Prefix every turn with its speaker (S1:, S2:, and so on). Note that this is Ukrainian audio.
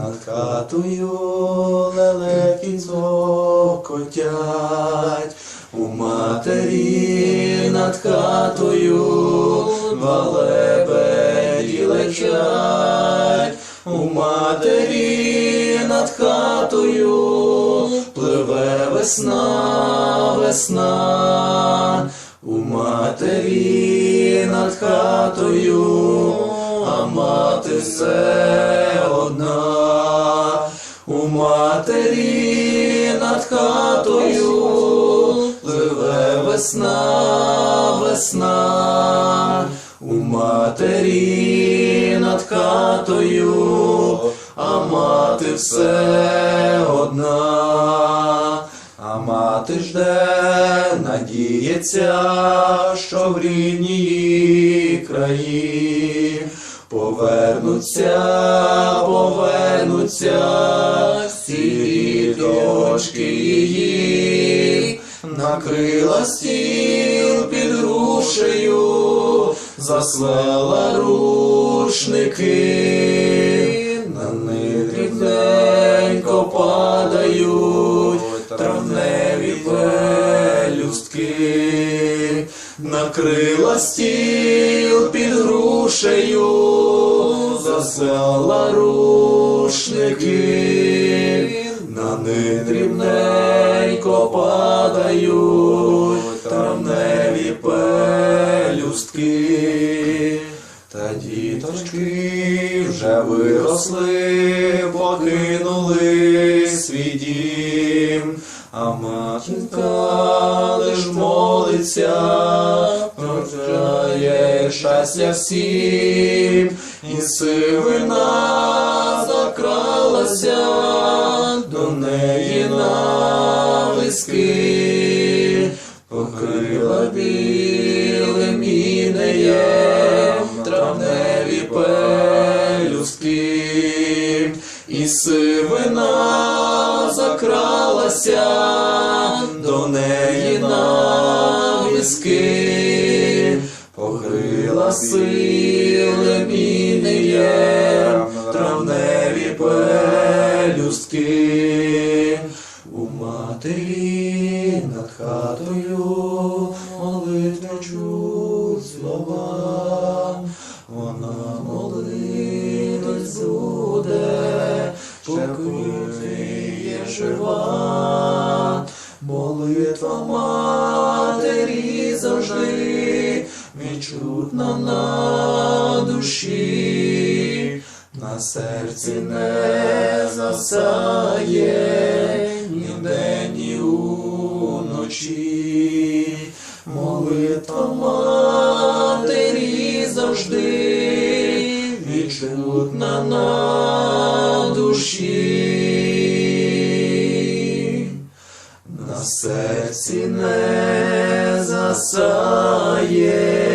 S1: над хатою лелеки цокотять, у матері над хатою два лебеді лечать, у матері над хатою пливе весна, весна, у матері над хатою, а мати все матері над хатою. Пливе весна, весна, у матері над хатою, а мати все одна. А мати жде, надіється, що в рідній краї повернуться, повернуться всі її, накрила стіл під грушею, заслала рушники, на них дрібненько падають травневі пелюстки, накрила стіл під грушею, засела рушники, на них дрібненько падають травневі пелюстки. Та діточки вже виросли, покинули свій дім, а матінка лиш молиться, прощає щастя всім, і сивина закралася до неї на виски, покрила білим інеєм травневі пелюстки, і сивина закралася до неї на виски, покрила силим інеєм травневі пелюстки. Хатою молитву чуть слова, вона молитись буде, поки є жива, молитва матері завжди відчутна на душі, на серці не засає ні вдень, ні уночі. Завжди відчутна на душі, на серці не засає.